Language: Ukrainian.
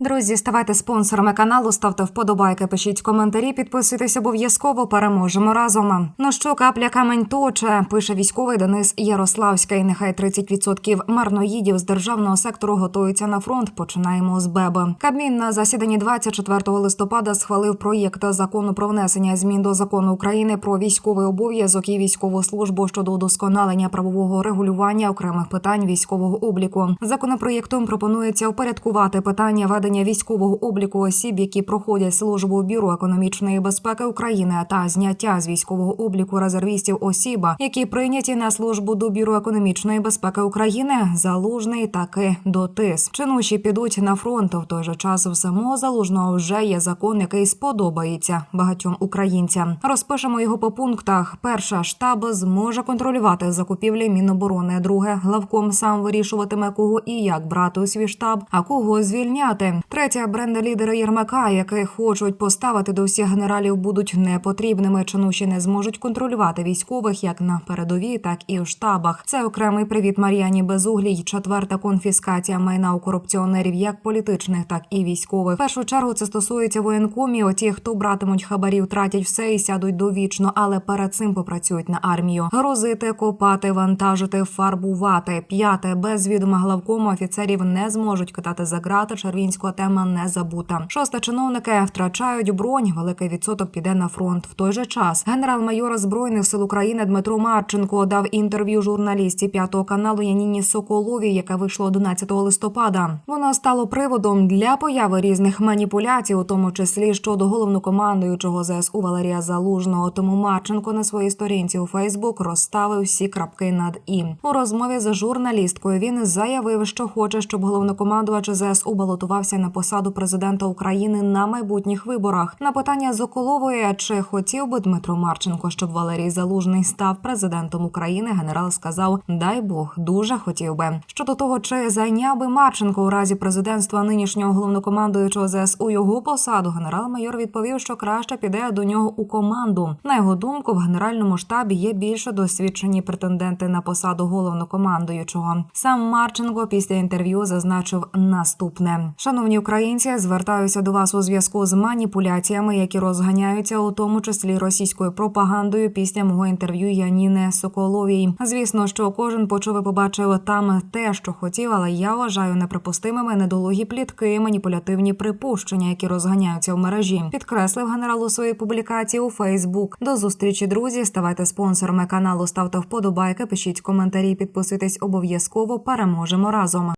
Друзі, ставайте спонсорами каналу, ставте вподобайки, пишіть коментарі, підписуйтесь обов'язково. Переможемо разом. Ну що, капля камень точе, пише військовий Денис Ярославський. Нехай 30% марноїдів з державного сектору готуються на фронт. Починаємо з БЕБ. Кабмін на засіданні 24 листопада схвалив проєкт закону про внесення змін до закону України про військовий обов'язок і військову службу щодо удосконалення правового регулювання окремих питань військового обліку. Законопроєктом пропонується упорядкувати питання ведення військового обліку осіб, які проходять службу у бюро економічної безпеки України, та зняття з військового обліку резервістів осіб, які прийняті на службу до бюро економічної безпеки України. Залужний таки до ТИС. Чинуші підуть на фронт. В той же час в самого залужного вже є закон, який сподобається багатьом українцям. Розпишемо його по пунктах. Перша штаб зможе контролювати закупівлі Міноборони. Друге, главком сам вирішуватиме кого і як брати у свій штаб, а кого звільняти. Третя бренда лідери Єрмака, які хочуть поставити до всіх генералів, будуть непотрібними. Чинуші не зможуть контролювати військових як на передовій, так і у штабах. Це окремий привіт Мар'яні Безуглій. Четверта конфіскація майна у корупціонерів, як політичних, так і військових. В першу чергу це стосується воєнкомів. Ті, хто братимуть хабарів, тратять все і сядуть довічно, але перед цим попрацюють на армію. Грузити, копати, вантажити, фарбувати. П'яте без відома главкому офіцерів не зможуть катати за грати. Червінського тема не забута. Шосте чиновники втрачають бронь. Великий відсоток піде на фронт. В той же час генерал-майор збройних сил України Дмитро Марченко дав інтерв'ю журналісті п'ятого каналу Яніні Соколовій, яке вийшло 11 листопада. Воно стало приводом для появи різних маніпуляцій, у тому числі щодо головнокомандуючого ЗСУ Валерія Залужного. Тому Марченко на своїй сторінці у Фейсбук розставив всі крапки над і у розмові з журналісткою. Він заявив, що хоче, щоб головнокомандувач ЗСУ балотувався на посаду президента України на майбутніх виборах. На питання Зоколової, чи хотів би Дмитро Марченко, щоб Валерій Залужний став президентом України, генерал сказав: Дай Бог, дуже хотів би. Щодо того, чи зайняв би Марченко у разі президентства нинішнього головнокомандуючого ЗСУ його посаду, генерал-майор відповів, що краще піде до нього у команду. На його думку, в генеральному штабі є більше досвідчені претенденти на посаду головнокомандуючого. Сам Марченко після інтерв'ю зазначив наступне: шановні українці, звертаюся до вас у зв'язку з маніпуляціями, які розганяються, у тому числі російською пропагандою після мого інтерв'ю Яніни Соколовій. Звісно, що кожен почув і побачив там те, що хотів, але я вважаю неприпустимими недолугі плітки, маніпулятивні припущення, які розганяються в мережі. Підкреслив генерал у своїй публікації у Фейсбук. До зустрічі, друзі. Ставайте спонсорами каналу, ставте вподобайки, пишіть коментарі, підписуйтесь обов'язково. Переможемо разом.